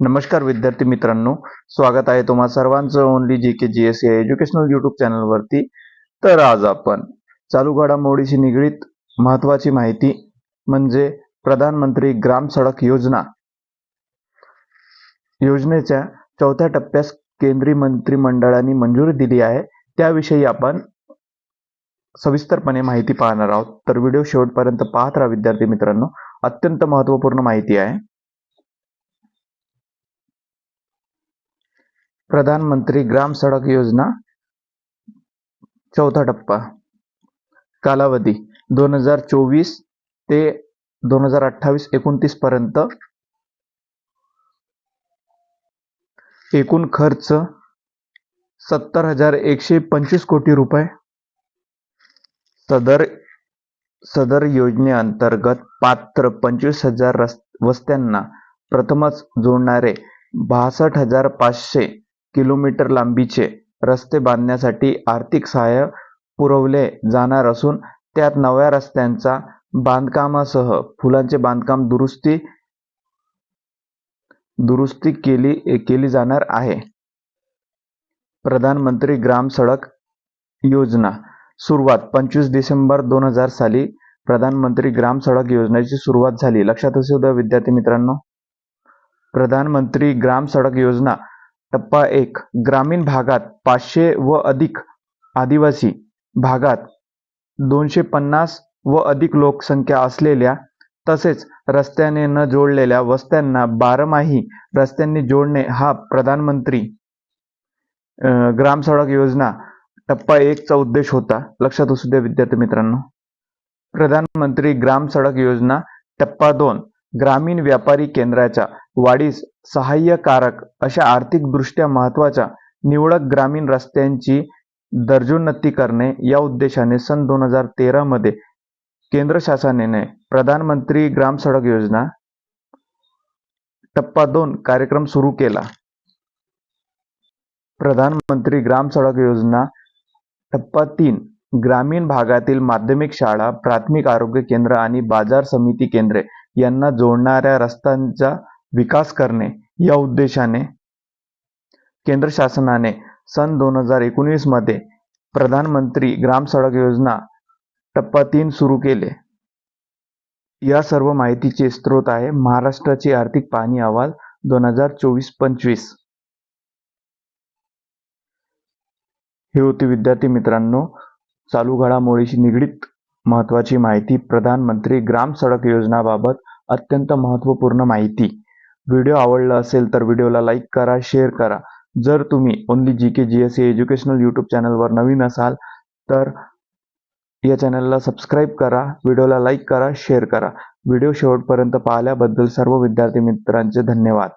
नमस्कार विद्यार्थी मित्रांनो स्वागत आहे तुम्हा सर्वांचं only G K G S educational YouTube चॅनलवरती तर आज आपण चालू घडामोडीशी निगडीत महत्वाची माहिती म्हणजे प्रधानमंत्री ग्राम सडक योजना. योजनेच्या चौथ्या टप्प्यास केंद्रीय मंत्रिमंडळाने मंजुरी दिली आहे. त्याविषयी आपण सविस्तरपणे माहिती पाहणार आहोत. तर व्हिडिओ शेवटपर्यंत पाहत राहा विद्यार्थी मित्रांनो. अत्यंत महत्त्वपूर्ण माहिती आहे. प्रधानमंत्री ग्राम सडक योजना चौथा टप्पा. कालावधी दोन हजार चोवीस ते दोन हजार अठ्ठावीस एकोणतीस पर्यंत एकूण खर्च सत्तर हजार एकशे पंचवीस कोटी रुपये. सदर सदर योजनेअंतर्गत पात्र पंचवीस हजार रस्त्यांना वस्त्यांना प्रथमच जोडणारे बासष्ट हजार पाचशे किलोमीटर लांबीचे रस्ते बांधण्यासाठी आर्थिक सहाय्य पुरवले जाणार असून त्यात नव्या रस्त्यांचा बांधकामासह फुलांचे बांधकाम दुरुस्ती दुरुस्ती केली केली जाणार आहे. प्रधानमंत्री ग्राम सडक योजना सुरुवात पंचवीस डिसेंबर दोन हजार साली प्रधानमंत्री ग्राम सडक योजनेची सुरुवात झाली. लक्षात असू द्या विद्यार्थी मित्रांनो प्रधानमंत्री ग्राम सडक योजना टप्पा एक ग्रामीण भागात पाचशे व अधिक आदिवासी भागात दोनशे पन्नास व अधिक लोकसंख्या असलेल्या तसेच रस्त्याने न जोडलेल्या वस्त्यांना बारमाही रस्त्यांनी जोडणे हा प्रधानमंत्री ग्राम सडक योजना टप्पा एकचा उद्देश होता. लक्षात असू द्या विद्यार्थी मित्रांनो. प्रधानमंत्री ग्राम सडक योजना टप्पा दोन ग्रामीण व्यापारी केंद्राच्या वाढीस सहाय्यकारक अशा आर्थिकदृष्ट्या महत्त्वाच्या निवडक ग्रामीण रस्त्यांची दर्जोन्नती करणे या उद्देशाने सन दोन हजार तेरामध्ये केंद्र शासनाने प्रधानमंत्री ग्राम सडक योजना टप्पा दोन कार्यक्रम सुरू केला. प्रधानमंत्री ग्राम सडक योजना टप्पा तीन ग्रामीण भागातील माध्यमिक शाळा प्राथमिक आरोग्य केंद्र आणि बाजार समिती केंद्रे यांना जोडणाऱ्या रस्त्यांचा विकास करणे या उद्देशाने केंद्र शासनाने सन दोन हजार एकोणीसमध्ये प्रधानमंत्री ग्राम सडक योजना टप्पा तीन सुरू केले. या सर्व माहितीचे स्रोत आहे महाराष्ट्राचे आर्थिक पाहणी अहवाल दोन हजार चोवीस पंचवीस. हे होते विद्यार्थी मित्रांनो चालू घडामोडीशी निगडीत महत्वाची माहिती प्रधानमंत्री ग्राम सडक योजनाबाबत अत्यंत महत्त्वपूर्ण माहिती. व्हिडिओ आवडला असेल तर व्हिडिओला लाईक करा शेअर करा. जर तुम्ही only G K G S educational YouTube चॅनलवर नवीन असाल तर या चॅनलला सबस्क्राईब करा व्हिडिओला लाईक करा शेअर करा. व्हिडिओ शेवटपर्यंत पाहिल्याबद्दल सर्व विद्यार्थी मित्रांचे धन्यवाद.